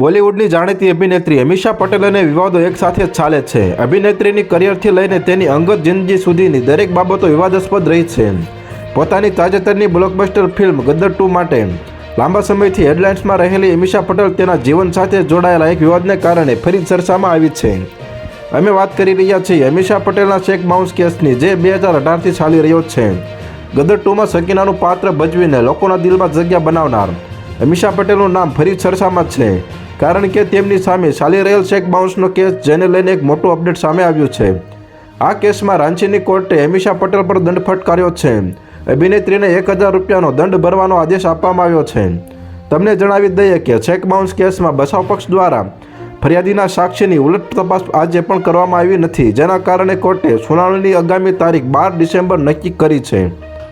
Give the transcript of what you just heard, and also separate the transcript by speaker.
Speaker 1: બોલિવૂડની જાણીતી અભિનેત્રી અમીષા પટેલ અને વિવાદો એકસાથે ચાલે છે. અભિનેત્રીની કરિયરથી લઈને તેની અંગત જિંદગી સુધીની દરેક બાબતો વિવાદાસ્પદ રહી છે. પોતાની તાજેતરની બ્લોકબસ્ટર ફિલ્મ ગદ્દર ટુ માટે લાંબા સમયથી હેડલાઇન્સમાં રહેલી અમીષા પટેલ તેના જીવન સાથે જોડાયેલા એક વિવાદને કારણે ફરી ચર્ચામાં આવી છે. અમે વાત કરી રહ્યા છીએ અમીષા પટેલના ચેક બાઉન્સ કેસની જે બે હજાર અઢારથી ચાલી રહ્યો છે. ગદર ટુમાં સકીનાનું પાત્ર ભજવીને લોકોના દિલમાં જગ્યા બનાવનાર અમીષા પટેલનું નામ ફરી ચર્ચામાં છે. કારણ કે તેમની સામે ચાલી રહેલ ચેક બાઉન્સનો કેસ, જેને લઈને એક મોટું અપડેટ સામે આવ્યું છે. આ કેસમાં રાંચીની કોર્ટે અમીષા પટેલ પર દંડ ફટકાર્યો છે. અભિનેત્રીને એક હજાર રૂપિયાનો દંડ ભરવાનો આદેશ આપવામાં આવ્યો છે. તમને જણાવી દઈએ કે ચેક બાઉન્સ કેસમાં બચાવ પક્ષ દ્વારા ફરિયાદીના સાક્ષીની ઉલટ તપાસ આજે પણ કરવામાં આવી નથી, જેના કારણે કોર્ટે સુનાવણીની આગામી તારીખ બાર ડિસેમ્બર નક્કી કરી છે.